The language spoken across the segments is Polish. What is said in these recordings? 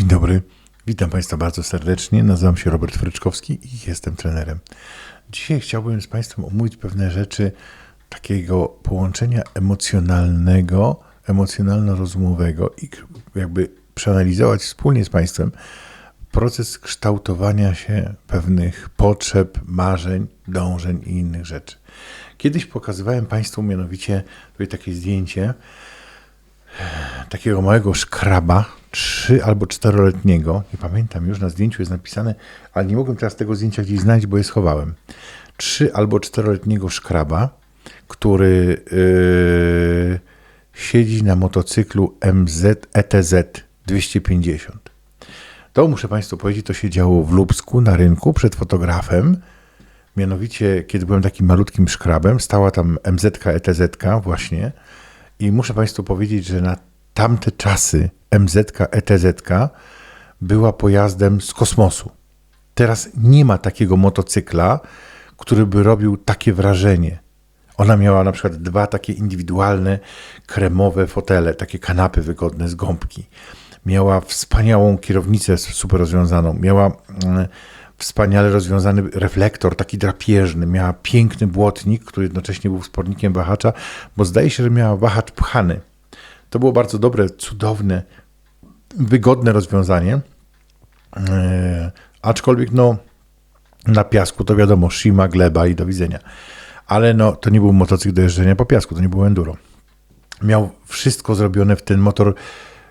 Dzień dobry, witam Państwa bardzo serdecznie. Nazywam się Robert Fryczkowski i jestem trenerem. Dzisiaj chciałbym z Państwem omówić pewne rzeczy takiego połączenia emocjonalnego, emocjonalno-rozumowego i jakby przeanalizować wspólnie z Państwem proces kształtowania się pewnych potrzeb, marzeń, dążeń i innych rzeczy. Kiedyś pokazywałem Państwu mianowicie tutaj takie zdjęcie takiego małego szkraba, trzy albo czteroletniego, nie pamiętam już, na zdjęciu jest napisane, ale nie mogłem teraz tego zdjęcia gdzieś znaleźć, bo je schowałem. Trzy albo czteroletniego szkraba, który yy, siedzi na motocyklu MZ ETZ 250. To muszę Państwu powiedzieć, to się działo w Lubsku na rynku przed fotografem. Mianowicie, kiedy byłem takim malutkim szkrabem, stała tam MZK ETZ właśnie i muszę Państwu powiedzieć, że na tamte czasy MZK ETZ była pojazdem z kosmosu. Teraz nie ma takiego motocykla, który by robił takie wrażenie. Ona miała na przykład dwa takie indywidualne, kremowe fotele, takie kanapy wygodne z gąbki. Miała wspaniałą kierownicę super rozwiązaną. Miała mm, wspaniale rozwiązany reflektor, taki drapieżny. Miała piękny błotnik, który jednocześnie był spornikiem wahacza, bo zdaje się, że miała wahacz pchany. To było bardzo dobre, cudowne, wygodne rozwiązanie. E, aczkolwiek no, na piasku to wiadomo, shima, gleba i do widzenia. Ale no, to nie był motocykl do jeżdżenia po piasku, to nie było enduro. Miał wszystko zrobione w ten motor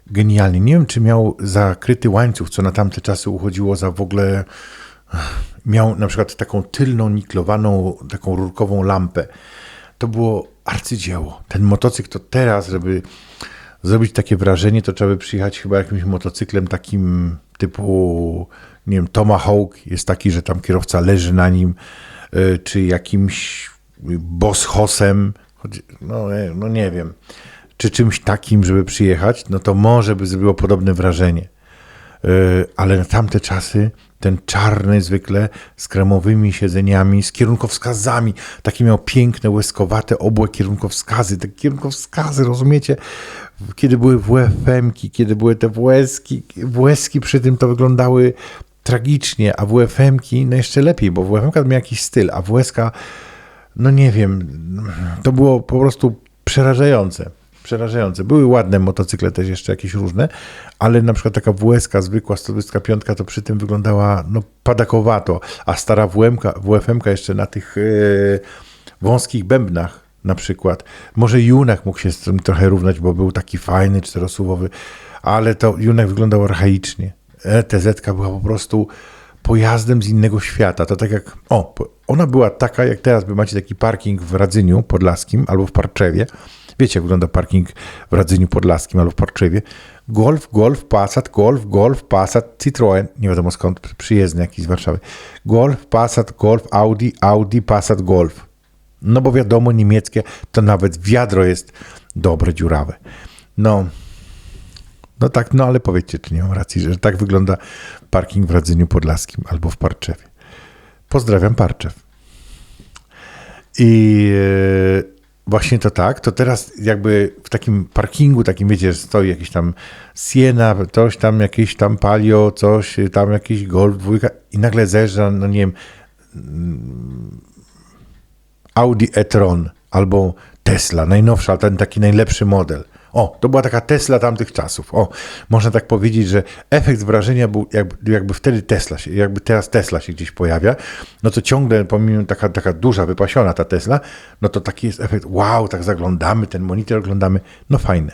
genialnie. Nie wiem, czy miał zakryty łańcuch, co na tamte czasy uchodziło za w ogóle. Miał na przykład taką tylną, niklowaną, taką rurkową lampę. To było arcydzieło. Ten motocykl to teraz, żeby zrobić takie wrażenie, to trzeba by przyjechać chyba jakimś motocyklem takim typu, nie wiem, Tomahawk jest taki, że tam kierowca leży na nim, y, czy jakimś Boss Hosem, no, no nie wiem, czy czymś takim, żeby przyjechać, no to może by zrobiło podobne wrażenie. Y, ale na tamte czasy ten czarny zwykle z kremowymi siedzeniami, z kierunkowskazami. Takie miał piękne, łezkowate obłe kierunkowskazy. Te kierunkowskazy, rozumiecie? Kiedy były WFM-ki, kiedy były te WS-ki, WS-ki przy tym to wyglądały tragicznie, a WFM-ki no jeszcze lepiej, bo WFM miał jakiś styl, a WS-ka, no nie wiem, to było po prostu przerażające przerażające. Były ładne motocykle też jeszcze jakieś różne, ale na przykład taka WSK zwykła 125 to przy tym wyglądała no padakowato, a stara WMK, WFM jeszcze na tych yy, wąskich bębnach na przykład. Może Junak mógł się z tym trochę równać, bo był taki fajny, czterosuwowy, ale to Junak wyglądał archaicznie. ETZ była po prostu pojazdem z innego świata. To tak jak, o, ona była taka, jak teraz by macie taki parking w Radzyniu Podlaskim albo w Parczewie, Wiecie, jak wygląda parking w Radzyniu Podlaskim albo w Parczewie. Golf, Golf, Passat, Golf, Golf, Passat, Citroen, nie wiadomo skąd, przyjezdny jakiś z Warszawy. Golf, Passat, Golf, Audi, Audi, Passat, Golf. No bo wiadomo, niemieckie to nawet wiadro jest dobre, dziurawe. No, no tak, no ale powiedzcie, czy nie mam racji, że tak wygląda parking w Radzyniu Podlaskim albo w Parczewie. Pozdrawiam Parczew. I e, Właśnie to tak, to teraz jakby w takim parkingu, takim wiecie, stoi jakiś tam Siena, coś tam, jakieś tam Palio, coś, tam jakiś Golf dwójka i nagle zjeżdża, no nie wiem, Audi e-tron albo Tesla, najnowsza, ten taki najlepszy model. O, to była taka Tesla tamtych czasów. O, można tak powiedzieć, że efekt wrażenia był jakby, jakby wtedy Tesla się, jakby teraz Tesla się gdzieś pojawia, no to ciągle, pomimo taka, taka duża, wypasiona ta Tesla, no to taki jest efekt, wow, tak zaglądamy, ten monitor oglądamy, no fajne.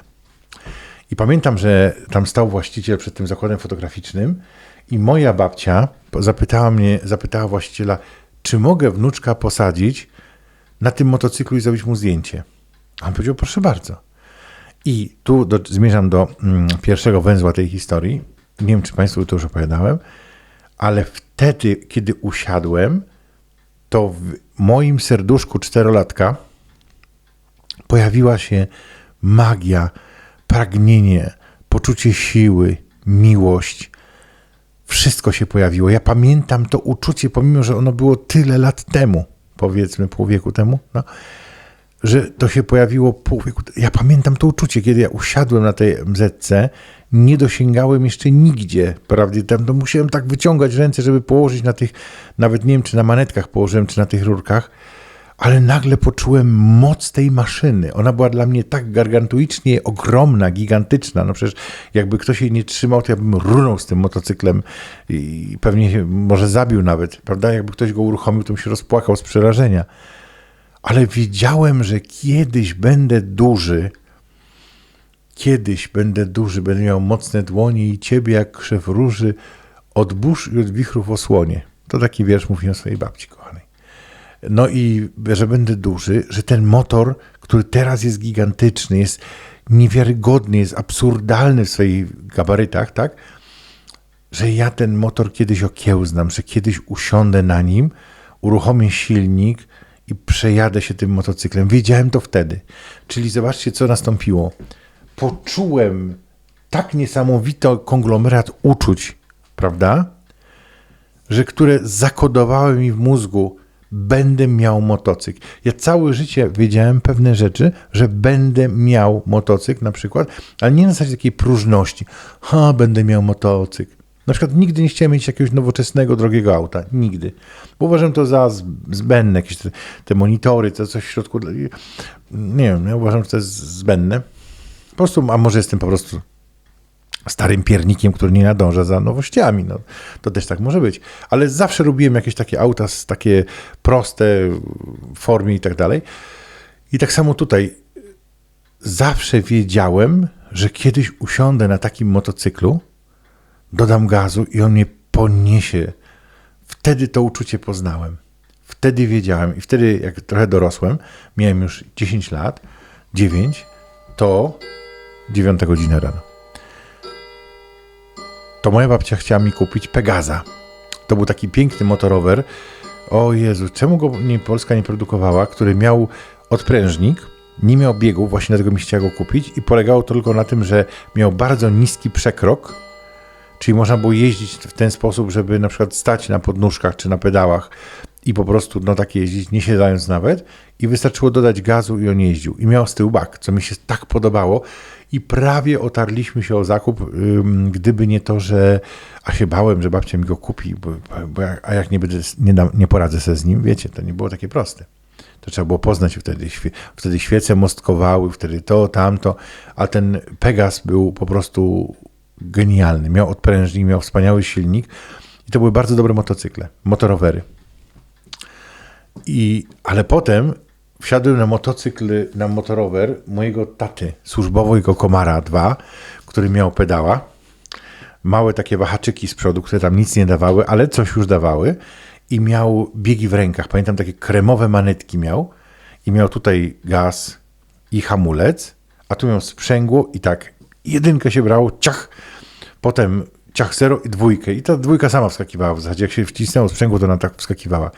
I pamiętam, że tam stał właściciel przed tym zakładem fotograficznym i moja babcia zapytała mnie, zapytała właściciela, czy mogę wnuczka posadzić na tym motocyklu i zrobić mu zdjęcie. A on powiedział, proszę bardzo. I tu do, zmierzam do mm, pierwszego węzła tej historii. Nie wiem, czy Państwu to już opowiadałem, ale wtedy, kiedy usiadłem, to w moim serduszku czterolatka pojawiła się magia, pragnienie, poczucie siły, miłość. Wszystko się pojawiło. Ja pamiętam to uczucie, pomimo że ono było tyle lat temu, powiedzmy pół wieku temu, no, że to się pojawiło pół wieku. Ja pamiętam to uczucie, kiedy ja usiadłem na tej MZC, nie dosięgałem jeszcze nigdzie, prawdzie tam, to musiałem tak wyciągać ręce, żeby położyć na tych, nawet nie wiem, czy na manetkach położyłem, czy na tych rurkach, ale nagle poczułem moc tej maszyny. Ona była dla mnie tak gargantuicznie ogromna, gigantyczna. No przecież jakby ktoś jej nie trzymał, to ja bym runął z tym motocyklem i pewnie może zabił nawet, prawda? Jakby ktoś go uruchomił, to bym się rozpłakał z przerażenia. Ale wiedziałem, że kiedyś będę duży, kiedyś będę duży, będę miał mocne dłonie i ciebie jak krzew róży od burz i od wichrów osłonie. To taki wiersz mówiłem o swojej babci kochanej. No i że będę duży, że ten motor, który teraz jest gigantyczny, jest niewiarygodny, jest absurdalny w swoich gabarytach, tak? Że ja ten motor kiedyś okiełznam, że kiedyś usiądę na nim, uruchomię silnik i przejadę się tym motocyklem. Wiedziałem to wtedy. Czyli zobaczcie, co nastąpiło. Poczułem tak niesamowity konglomerat uczuć, prawda? Że które zakodowały mi w mózgu, będę miał motocykl. Ja całe życie wiedziałem pewne rzeczy, że będę miał motocykl na przykład, ale nie na zasadzie takiej próżności. Ha, będę miał motocykl. Na przykład nigdy nie chciałem mieć jakiegoś nowoczesnego, drogiego auta. Nigdy. Bo uważam to za zbędne. Jakieś te, te monitory, to coś w środku. Nie wiem, ja uważam, że to jest zbędne. Po prostu, a może jestem po prostu starym piernikiem, który nie nadąża za nowościami. No, to też tak może być. Ale zawsze lubiłem jakieś takie auta, takie proste w formie i tak dalej. I tak samo tutaj zawsze wiedziałem, że kiedyś usiądę na takim motocyklu, dodam gazu i on mnie poniesie. Wtedy to uczucie poznałem. Wtedy wiedziałem i wtedy, jak trochę dorosłem, miałem już 10 lat, 9, to 9 godzina rano to moja babcia chciała mi kupić Pegaza. To był taki piękny motorower. O Jezu, czemu go nie, Polska nie produkowała, który miał odprężnik, nie miał biegów, właśnie dlatego mi chciała go kupić i polegało to tylko na tym, że miał bardzo niski przekrok, czyli można było jeździć w ten sposób, żeby na przykład stać na podnóżkach czy na pedałach i po prostu no tak jeździć, nie siadając nawet i wystarczyło dodać gazu i on jeździł. I miał z tyłu bak, co mi się tak podobało i prawie otarliśmy się o zakup, gdyby nie to, że a się bałem, że babcia mi go kupi, bo, bo a jak nie, będę, nie, nie poradzę sobie z nim, wiecie, to nie było takie proste. To trzeba było poznać wtedy. Wtedy świece mostkowały, wtedy to, tamto, a ten Pegas był po prostu genialny. Miał odprężnik, miał wspaniały silnik i to były bardzo dobre motocykle, motorowery. I, ale potem wsiadłem na motocykl, na motorower mojego taty służbowego Komara 2, który miał pedała. Małe takie wahaczyki z przodu, które tam nic nie dawały, ale coś już dawały. I miał biegi w rękach. Pamiętam takie kremowe manetki miał. I miał tutaj gaz i hamulec, a tu miał sprzęgło i tak jedynkę się brało, ciach, potem ciach zero i dwójkę. I ta dwójka sama wskakiwała w zasadzie. Jak się wcisnęło sprzęgło, to ona tak wskakiwała.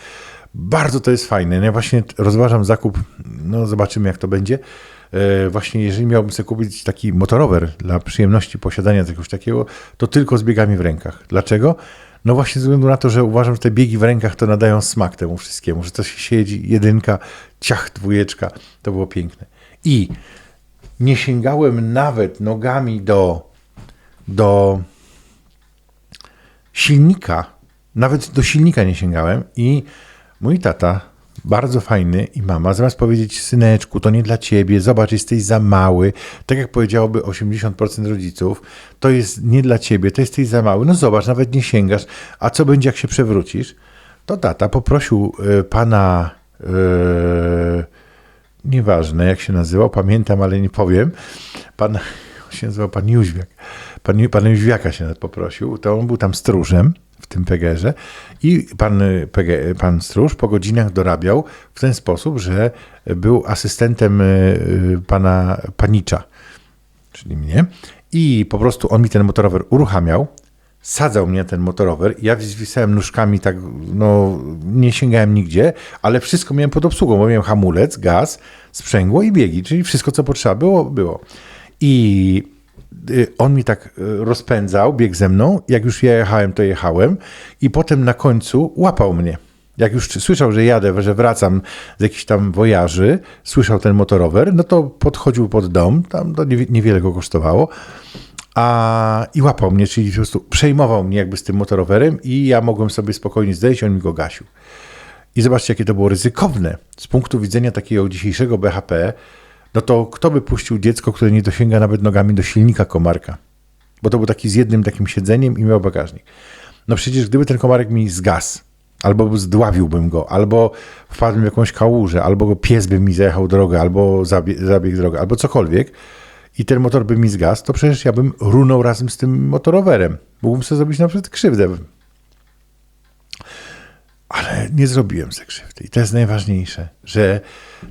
Bardzo to jest fajne. Ja właśnie rozważam zakup, no zobaczymy jak to będzie. E, właśnie jeżeli miałbym sobie kupić taki motorower dla przyjemności posiadania czegoś takiego, to tylko z biegami w rękach. Dlaczego? No właśnie ze względu na to, że uważam, że te biegi w rękach to nadają smak temu wszystkiemu, że to się siedzi, jedynka, ciach, dwójeczka, to było piękne. I nie sięgałem nawet nogami do, do silnika, nawet do silnika nie sięgałem. I Mój tata, bardzo fajny i mama, zamiast powiedzieć, syneczku, to nie dla ciebie, zobacz, jesteś za mały, tak jak powiedziałoby 80% rodziców, to jest nie dla ciebie, to jesteś za mały, no zobacz, nawet nie sięgasz, a co będzie, jak się przewrócisz? To tata poprosił y, pana, yy, nieważne jak się nazywał, pamiętam, ale nie powiem, pan, się nazywał pan Jóźwiak, pan, pan Jóźwiaka się nawet poprosił, to on był tam stróżem, w tym Pegerze i pan, Pege, pan Stróż po godzinach dorabiał w ten sposób, że był asystentem y, pana Panicza, czyli mnie. I po prostu on mi ten motorower uruchamiał, sadzał mnie ten motorower, ja zwisałem nóżkami tak, no nie sięgałem nigdzie, ale wszystko miałem pod obsługą, bo miałem hamulec, gaz, sprzęgło i biegi, czyli wszystko co potrzeba było, było. I Y, on mi tak y, rozpędzał, biegł ze mną. Jak już ja jechałem, to jechałem. I potem na końcu łapał mnie. Jak już słyszał, że jadę, że wracam z jakichś tam wojaży, słyszał ten motorower, no to podchodził pod dom, tam to niewiele go kosztowało, a, i łapał mnie, czyli po prostu przejmował mnie jakby z tym motorowerem i ja mogłem sobie spokojnie zdejść, on mi go gasił. I zobaczcie, jakie to było ryzykowne. Z punktu widzenia takiego dzisiejszego BHP, no to kto by puścił dziecko, które nie dosięga nawet nogami do silnika komarka? Bo to był taki z jednym takim siedzeniem i miał bagażnik. No przecież gdyby ten komarek mi zgasł, albo zdławiłbym go, albo wpadł w jakąś kałużę, albo pies by mi zajechał drogę, albo zabiegł zabieg drogę, albo cokolwiek i ten motor by mi zgasł, to przecież ja bym runął razem z tym motorowerem. Mógłbym sobie zrobić na przykład krzywdę. Ale nie zrobiłem sobie krzywdy. I to jest najważniejsze, że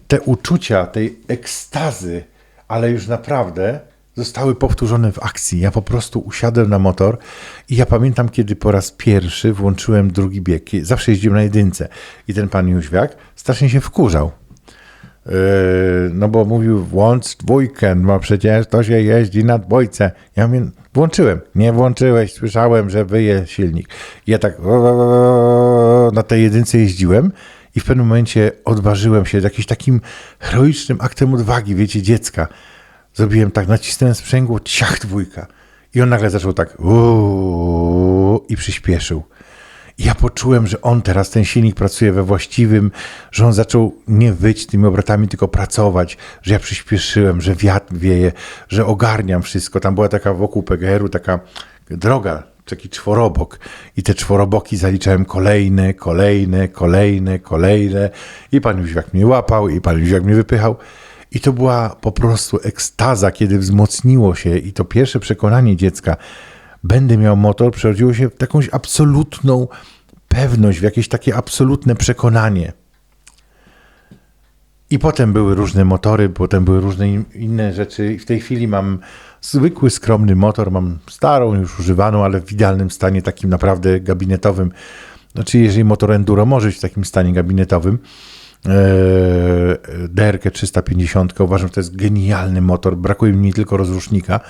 te uczucia, tej ekstazy, ale już naprawdę zostały powtórzone w akcji. Ja po prostu usiadłem na motor i ja pamiętam, kiedy po raz pierwszy włączyłem drugi bieg. Zawsze jeździłem na jedynce i ten pan Jóźwiak strasznie się wkurzał. Yy, no bo mówił, włącz dwójkę, bo przecież to się jeździ na dwójce. Ja mówię, włączyłem. Nie włączyłeś, słyszałem, że wyje silnik. Ja tak na tej jedynce jeździłem i w pewnym momencie odważyłem się jakimś takim heroicznym aktem odwagi, wiecie, dziecka Zrobiłem tak, nacisnąłem sprzęgło, ciach dwójka. I on nagle zaczął tak i przyspieszył. I ja poczułem, że on teraz, ten silnik pracuje we właściwym, że on zaczął nie wyć tymi obrotami, tylko pracować, że ja przyspieszyłem, że wiatr wieje, że ogarniam wszystko. Tam była taka wokół PGR-u taka droga, taki czworobok i te czworoboki zaliczałem kolejne, kolejne, kolejne, kolejne i pan Jóźwiak mnie łapał i pan Jóźwiak mnie wypychał. I to była po prostu ekstaza, kiedy wzmocniło się i to pierwsze przekonanie dziecka, będę miał motor, przerodziło się w jakąś absolutną pewność, w jakieś takie absolutne przekonanie. I potem były różne motory, potem były różne inne rzeczy. W tej chwili mam zwykły, skromny motor, mam starą, już używaną, ale w idealnym stanie, takim naprawdę gabinetowym. Znaczy, jeżeli motor enduro może być w takim stanie gabinetowym, E, DRK 350. Uważam, że to jest genialny motor. Brakuje mi tylko rozrusznika,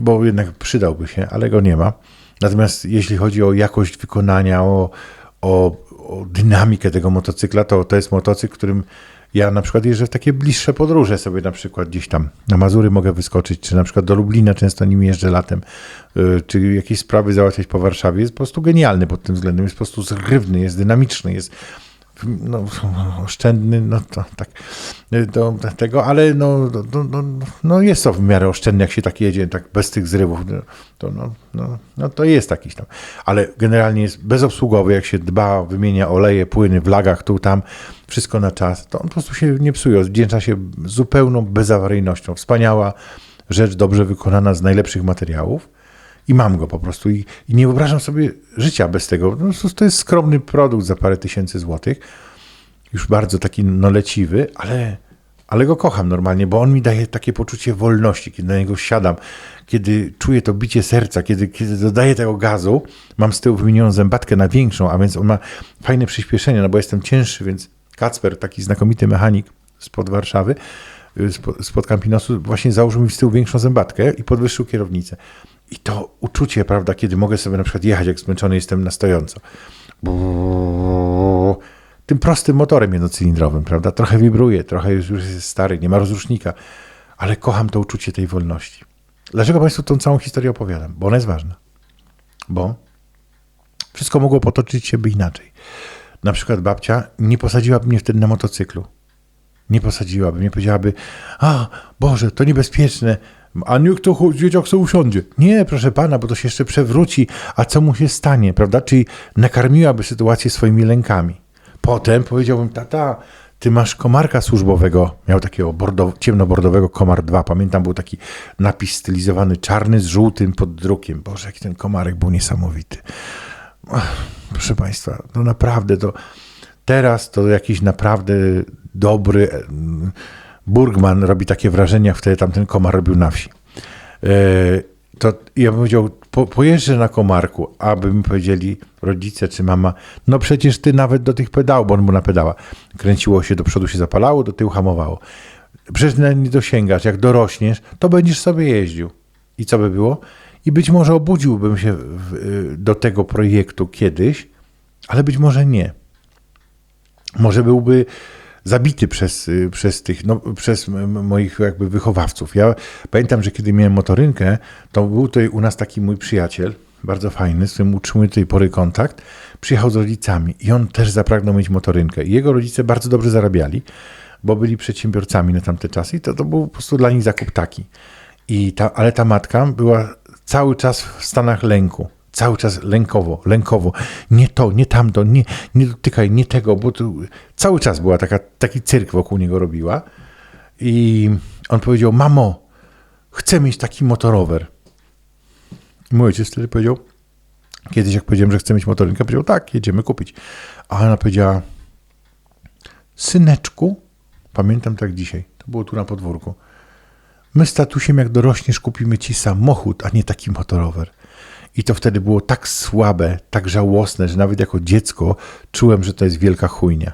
bo jednak przydałby się, ale go nie ma. Natomiast jeśli chodzi o jakość wykonania, o, o, o dynamikę tego motocykla, to to jest motocykl, którym ja na przykład jeżdżę w takie bliższe podróże sobie na przykład gdzieś tam na Mazury mogę wyskoczyć, czy na przykład do Lublina często nim jeżdżę latem, e, czy jakieś sprawy załatwiać po Warszawie. Jest po prostu genialny pod tym względem, jest po prostu zrywny, jest dynamiczny, jest no, oszczędny, no to tak, do tego, ale no, no, no, no jest to w miarę oszczędny, jak się tak jedzie, tak bez tych zrywów, to, no, no, no to jest jakiś tam, ale generalnie jest bezobsługowy, jak się dba, wymienia oleje, płyny w lagach, tu, tam, wszystko na czas, to on po prostu się nie psuje, odwdzięcza się zupełną bezawaryjnością. Wspaniała rzecz, dobrze wykonana z najlepszych materiałów, i mam go po prostu. I, i nie wyobrażam sobie życia bez tego. No, to jest skromny produkt za parę tysięcy złotych. Już bardzo taki no, leciwy, ale, ale go kocham normalnie, bo on mi daje takie poczucie wolności, kiedy na niego siadam, kiedy czuję to bicie serca, kiedy, kiedy dodaję tego gazu. Mam z tyłu wymienioną zębatkę na większą, a więc on ma fajne przyspieszenie, no bo jestem cięższy, więc Kacper, taki znakomity mechanik spod Warszawy, y, spod Campinosu, właśnie założył mi z tyłu większą zębatkę i podwyższył kierownicę. I to uczucie, prawda, kiedy mogę sobie na przykład jechać, jak zmęczony jestem na stojąco. Tym prostym motorem jednocylindrowym, prawda? Trochę wibruje, trochę już jest stary, nie ma rozrusznika, ale kocham to uczucie tej wolności. Dlaczego Państwu tą całą historię opowiadam? Bo ona jest ważna. Bo wszystko mogło potoczyć się by inaczej. Na przykład babcia nie posadziłaby mnie wtedy na motocyklu. Nie posadziłaby, nie powiedziałaby, a Boże, to niebezpieczne, a niech to dzieciak sobie usiądzie. Nie, proszę pana, bo to się jeszcze przewróci, a co mu się stanie, prawda? Czyli nakarmiłaby sytuację swoimi lękami. Potem powiedziałbym, tata, ty masz komarka służbowego, miał takiego bordow, ciemnobordowego komar 2, pamiętam, był taki napis stylizowany czarny z żółtym pod drukiem. Boże, jaki ten komarek był niesamowity. Ach, proszę państwa, no naprawdę to teraz to jakiś naprawdę dobry Burgman robi takie wrażenie, jak wtedy tamten komar robił na wsi. E, to ja bym powiedział, po, pojeżdżę na komarku, aby mi powiedzieli rodzice czy mama, no przecież ty nawet do tych pedałów, bo on mu na pedała, kręciło się, do przodu się zapalało, do tyłu hamowało. Przecież nie dosięgasz, jak dorośniesz, to będziesz sobie jeździł. I co by było? I być może obudziłbym się w, do tego projektu kiedyś, ale być może nie. Może byłby zabity przez, y, przez tych, no, przez moich jakby wychowawców. Ja pamiętam, że kiedy miałem motorynkę, to był tutaj u nas taki mój przyjaciel, bardzo fajny, z którym utrzymuję do tej pory kontakt, przyjechał z rodzicami i on też zapragnął mieć motorynkę. I jego rodzice bardzo dobrze zarabiali, bo byli przedsiębiorcami na tamte czasy i to, to był po prostu dla nich zakup taki. I ta, ale ta matka była cały czas w stanach lęku. Cały czas lękowo, lękowo. Nie to, nie tamto, nie, nie dotykaj, nie tego, bo tu cały czas była taka, taki cyrk wokół niego robiła. I on powiedział, mamo, chcę mieć taki motorower. I mój ojciec wtedy powiedział, kiedyś jak powiedziałem, że chcę mieć motorynkę, powiedział, tak, jedziemy kupić. A ona powiedziała, syneczku, pamiętam tak dzisiaj, to było tu na podwórku, my z tatusiem jak dorośniesz kupimy ci samochód, a nie taki motorower. I to wtedy było tak słabe, tak żałosne, że nawet jako dziecko czułem, że to jest wielka chujnia.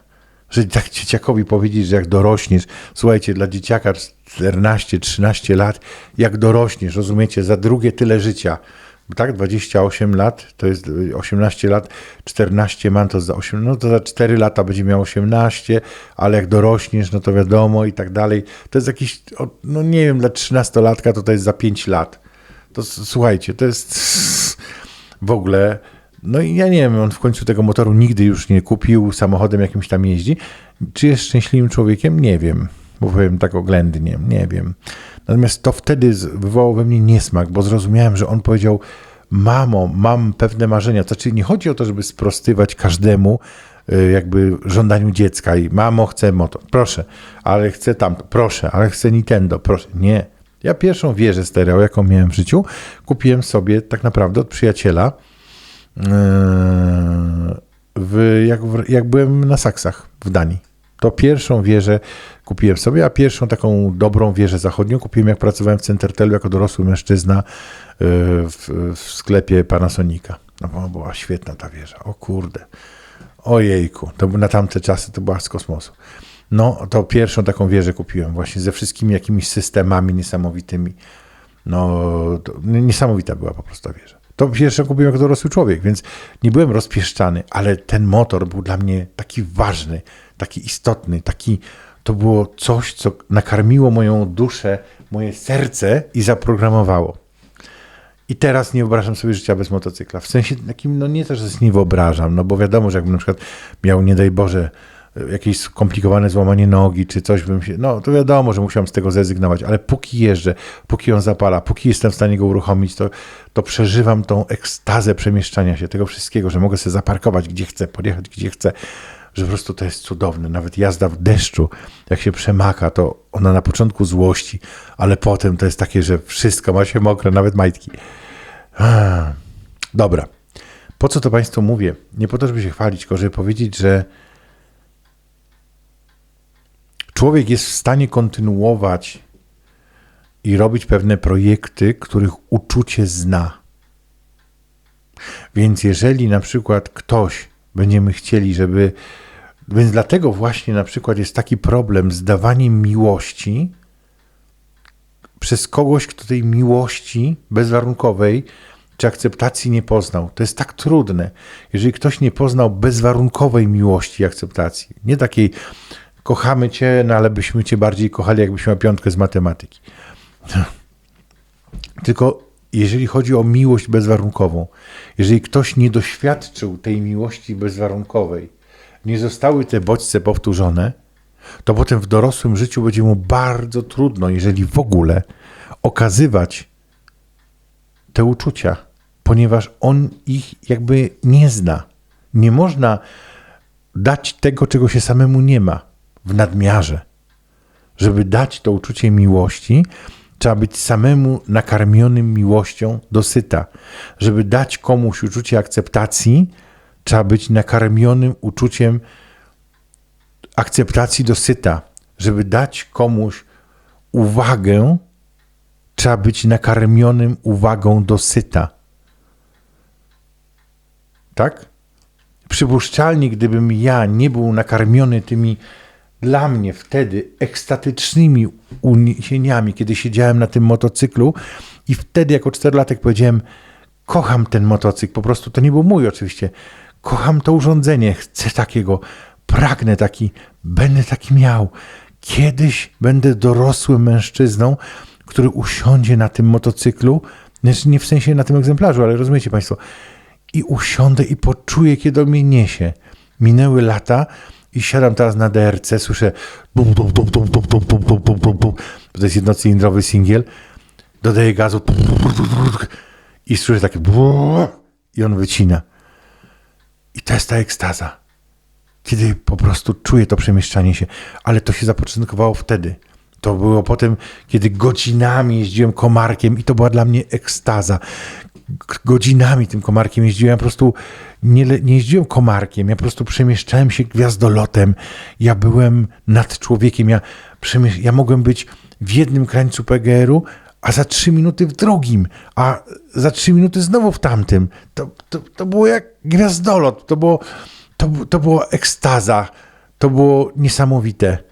Że tak dzieciakowi powiedzieć, że jak dorośniesz, słuchajcie, dla dzieciaka 14-13 lat, jak dorośniesz, rozumiecie, za drugie tyle życia, tak, 28 lat, to jest 18 lat, 14 mam to za 8, no to za 4 lata będzie miał 18, ale jak dorośniesz, no to wiadomo i tak dalej. To jest jakiś, no nie wiem, dla 13-latka to to jest za 5 lat. To słuchajcie, to jest w ogóle, no i ja nie wiem, on w końcu tego motoru nigdy już nie kupił, samochodem jakimś tam jeździ. Czy jest szczęśliwym człowiekiem? Nie wiem, bo powiem tak oględnie, nie wiem. Natomiast to wtedy wywołało we mnie niesmak, bo zrozumiałem, że on powiedział, mamo, mam pewne marzenia. To znaczy nie chodzi o to, żeby sprostywać każdemu y, jakby żądaniu dziecka i mamo, chcę motor, proszę, ale chcę tamto, proszę, ale chcę Nintendo, proszę. Nie. Ja pierwszą wieżę stereo, jaką miałem w życiu, kupiłem sobie tak naprawdę od przyjaciela, yy, w, jak, jak byłem na Saksach w Danii. To pierwszą wieżę kupiłem sobie, a pierwszą taką dobrą wieżę zachodnią kupiłem, jak pracowałem w Centertelu jako dorosły mężczyzna yy, w, w sklepie Panasonica. No, była świetna ta wieża. O kurde. Ojejku. To na tamte czasy to była z kosmosu. No, to pierwszą taką wieżę kupiłem właśnie ze wszystkimi jakimiś systemami niesamowitymi. No, niesamowita była po prostu ta wieża. To pierwsze kupiłem jako dorosły człowiek, więc nie byłem rozpieszczany, ale ten motor był dla mnie taki ważny, taki istotny, taki, to było coś, co nakarmiło moją duszę, moje serce i zaprogramowało. I teraz nie wyobrażam sobie życia bez motocykla. W sensie takim, no nie to, że nie wyobrażam, no bo wiadomo, że jakbym na przykład miał, nie daj Boże, jakieś skomplikowane złamanie nogi, czy coś bym się. No to wiadomo, że musiałem z tego zrezygnować, ale póki jeżdżę, póki on zapala, póki jestem w stanie go uruchomić, to, to przeżywam tą ekstazę przemieszczania się, tego wszystkiego, że mogę sobie zaparkować gdzie chcę, podjechać gdzie chcę, że po prostu to jest cudowne. Nawet jazda w deszczu, jak się przemaka, to ona na początku złości, ale potem to jest takie, że wszystko ma się mokre, nawet majtki. Dobra. Po co to Państwu mówię? Nie po to, żeby się chwalić, tylko żeby powiedzieć, że człowiek jest w stanie kontynuować i robić pewne projekty, których uczucie zna. Więc jeżeli na przykład ktoś będziemy chcieli, żeby. Więc dlatego właśnie na przykład jest taki problem z dawaniem miłości przez kogoś, kto tej miłości bezwarunkowej czy akceptacji nie poznał. To jest tak trudne. Jeżeli ktoś nie poznał bezwarunkowej miłości i akceptacji, nie takiej kochamy cię, no ale byśmy cię bardziej kochali, jakbyśmy miał piątkę z matematyki. Tylko jeżeli chodzi o miłość bezwarunkową, jeżeli ktoś nie doświadczył tej miłości bezwarunkowej, nie zostały te bodźce powtórzone, to potem w dorosłym życiu będzie mu bardzo trudno, jeżeli w ogóle, okazywać te uczucia, ponieważ on ich jakby nie zna. Nie można dać tego, czego się samemu nie ma w nadmiarze. Żeby dać to uczucie miłości, trzeba być samemu nakarmionym miłością dosyta. Żeby dać komuś uczucie akceptacji, trzeba być nakarmionym uczuciem akceptacji dosyta. Żeby dać komuś uwagę, trzeba być nakarmionym uwagą dosyta. Tak? Przypuszczalnie, gdybym ja nie był nakarmiony tymi dla mnie wtedy ekstatycznymi uniesieniami, kiedy siedziałem na tym motocyklu i wtedy jako czterolatek powiedziałem, kocham ten motocykl, po prostu to nie był mój oczywiście, kocham to urządzenie, chcę takiego, pragnę taki, będę taki miał. Kiedyś będę dorosłym mężczyzną, który usiądzie na tym motocyklu, znaczy nie w sensie na tym egzemplarzu, ale rozumiecie Państwo, i usiądę i poczuję, kiedy on mnie niesie. Minęły lata i siadam teraz na DRC, słyszę bum, bum, bum, bum, bum, bum, bum, bum, bum, bum, bum. To jest jednocylindrowy singiel. Dodaję gazu i słyszę takie i on wycina. I to jest ta ekstaza. Kiedy po prostu czuję to przemieszczanie się, ale to się zapoczątkowało wtedy. To było potem, kiedy godzinami jeździłem komarkiem i to była dla mnie ekstaza. Godzinami tym komarkiem jeździłem, ja po prostu nie, nie jeździłem komarkiem, ja po prostu przemieszczałem się gwiazdolotem. Ja byłem nad człowiekiem, ja, ja mogłem być w jednym krańcu PGR-u, a za trzy minuty w drugim, a za trzy minuty znowu w tamtym. To, to, to było jak gwiazdolot, to było, to, to było ekstaza, to było niesamowite.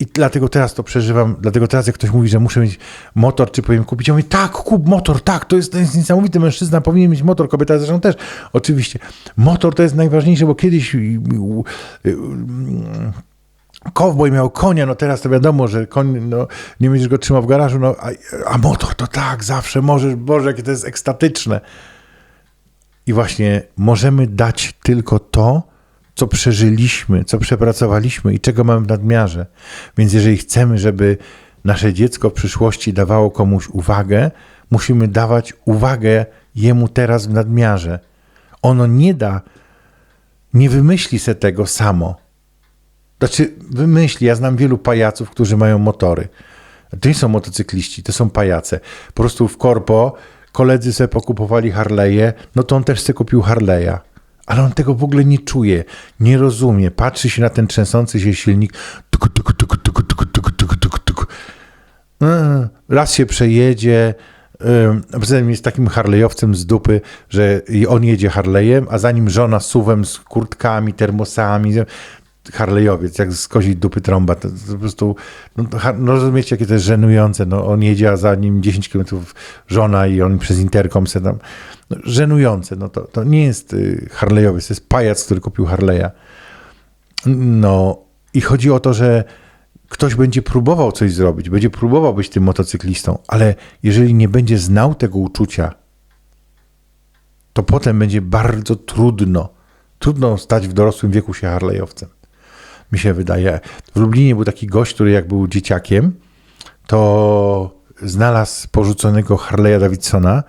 I dlatego teraz to przeżywam, dlatego teraz jak ktoś mówi, że muszę mieć motor, czy powinien kupić, ja mówię, tak, kup motor, tak, to jest, to jest niesamowity mężczyzna, powinien mieć motor, kobieta zresztą też, oczywiście. Motor to jest najważniejsze, bo kiedyś y, y, y, kowboj miał konia, no teraz to wiadomo, że koń, no, nie będziesz go trzymał w garażu, no, a, a motor to tak, zawsze możesz, Boże, jakie to jest ekstatyczne. I właśnie możemy dać tylko to, co przeżyliśmy, co przepracowaliśmy i czego mamy w nadmiarze. Więc jeżeli chcemy, żeby nasze dziecko w przyszłości dawało komuś uwagę, musimy dawać uwagę jemu teraz w nadmiarze. Ono nie da, nie wymyśli se tego samo. Znaczy, wymyśli. Ja znam wielu pajaców, którzy mają motory. To nie są motocykliści, to są pajace. Po prostu w korpo koledzy sobie pokupowali Harley'e, no to on też sobie kupił Harley'a. Ale on tego w ogóle nie czuje, nie rozumie. Patrzy się na ten trzęsący się silnik. Tuku, tuku, tuku, tuku, tuku, tuku, tuku, tuku, tuku. Eee, Raz się przejedzie. Poza jest takim harlejowcem z dupy, że on jedzie Harley'em, a za nim żona suwem z kurtkami, termosami. Harlejowiec, jak z koziej dupy trąba. To, to po prostu, no, no rozumiecie, jakie to jest żenujące. No, on jedzie, a za nim 10 km żona i on przez interkom se tam. No, żenujące. No, to, to nie jest y, Harlejowiec, to jest pajac, który kupił Harley'a. No i chodzi o to, że ktoś będzie próbował coś zrobić, będzie próbował być tym motocyklistą, ale jeżeli nie będzie znał tego uczucia, to potem będzie bardzo trudno. Trudno stać w dorosłym wieku się Harley'owcem. Mi się wydaje. W Lublinie był taki gość, który jak był dzieciakiem, to znalazł porzuconego Harley'a Davidsona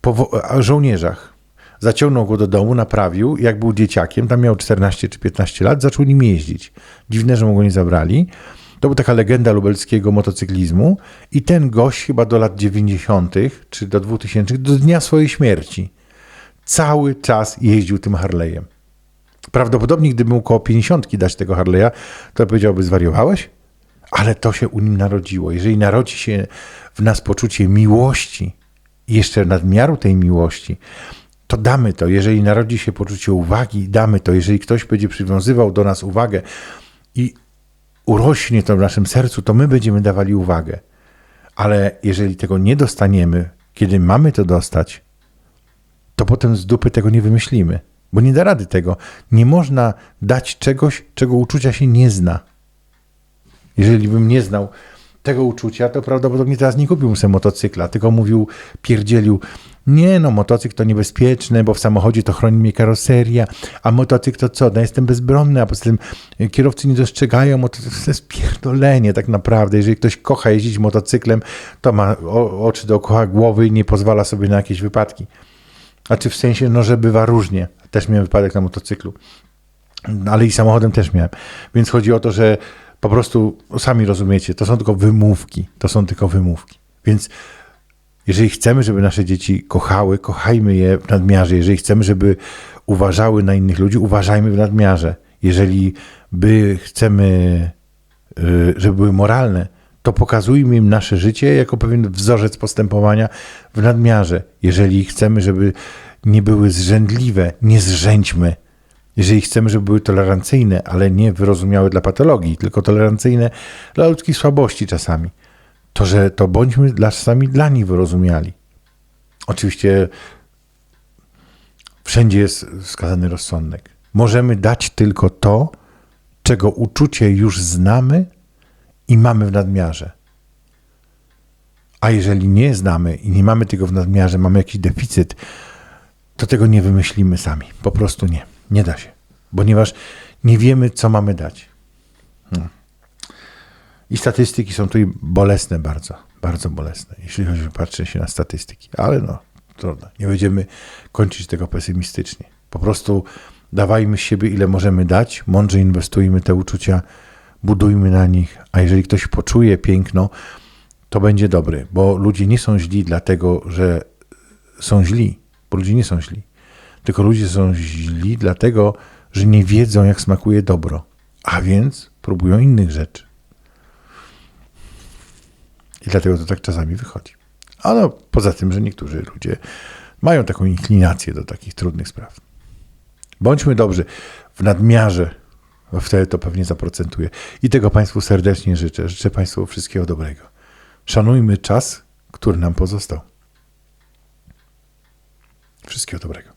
po żołnierzach. Zaciągnął go do domu, naprawił. Jak był dzieciakiem, tam miał 14 czy 15 lat, zaczął nim jeździć. Dziwne, że mu go nie zabrali. To była taka legenda lubelskiego motocyklizmu i ten gość chyba do lat 90. czy do 2000, do dnia swojej śmierci, cały czas jeździł tym Harley'em. Prawdopodobnie, gdyby mu około 50 dać tego Harley'a, to powiedziałby, zwariowałeś? Ale to się u nim narodziło. Jeżeli narodzi się w nas poczucie miłości, jeszcze nadmiaru tej miłości, to damy to. Jeżeli narodzi się poczucie uwagi, damy to. Jeżeli ktoś będzie przywiązywał do nas uwagę i urośnie to w naszym sercu, to my będziemy dawali uwagę. Ale jeżeli tego nie dostaniemy, kiedy mamy to dostać, to potem z dupy tego nie wymyślimy, bo nie da rady tego. Nie można dać czegoś, czego uczucia się nie zna. Jeżeli bym nie znał tego uczucia, to prawdopodobnie teraz nie kupiłbym sobie motocykla, tylko mówił, pierdzielił, nie no, motocykl to niebezpieczne, bo w samochodzie to chroni mnie karoseria, a motocykl to co, no jestem bezbronny, a poza tym y, kierowcy nie dostrzegają, to jest pierdolenie tak naprawdę. Jeżeli ktoś kocha jeździć motocyklem, to ma oczy dookoła głowy i nie pozwala sobie na jakieś wypadki. Znaczy w sensie, no że bywa różnie. Też miałem wypadek na motocyklu ale i samochodem też miałem. Więc chodzi o to, że po prostu no, sami rozumiecie, to są tylko wymówki. To są tylko wymówki. Więc jeżeli chcemy, żeby nasze dzieci kochały, kochajmy je w nadmiarze. Jeżeli chcemy, żeby uważały na innych ludzi, uważajmy w nadmiarze. Jeżeli by chcemy, y, żeby były moralne, to pokazujmy im nasze życie jako pewien wzorzec postępowania w nadmiarze. Jeżeli chcemy, żeby nie były zrzędliwe, nie zrzędźmy. Jeżeli chcemy, żeby były tolerancyjne, ale nie wyrozumiałe dla patologii, tylko tolerancyjne dla ludzkich słabości czasami, to że to bądźmy dla, czasami dla nich wyrozumiali. Oczywiście wszędzie jest wskazany rozsądek. Możemy dać tylko to, czego uczucie już znamy i mamy w nadmiarze. A jeżeli nie znamy i nie mamy tego w nadmiarze, mamy jakiś deficyt, to tego nie wymyślimy sami. Po prostu nie. Nie da się. Ponieważ nie wiemy, co mamy dać. Hmm. I statystyki są tu bolesne bardzo. Bardzo bolesne, jeśli chodzi o patrzenie się na statystyki. Ale no, trudno. Nie będziemy kończyć tego pesymistycznie. Po prostu dawajmy siebie, ile możemy dać, mądrze inwestujmy te uczucia, budujmy na nich, a jeżeli ktoś poczuje piękno, to będzie dobry, bo ludzie nie są źli dlatego, że są źli, bo ludzie nie są źli, tylko ludzie są źli dlatego, że nie wiedzą, jak smakuje dobro, a więc próbują innych rzeczy. I dlatego to tak czasami wychodzi. A no, poza tym, że niektórzy ludzie mają taką inklinację do takich trudnych spraw. Bądźmy dobrzy w nadmiarze, wtedy to pewnie zaprocentuje. I tego Państwu serdecznie życzę. Życzę Państwu wszystkiego dobrego. Szanujmy czas, który nam pozostał. Wszystkiego dobrego.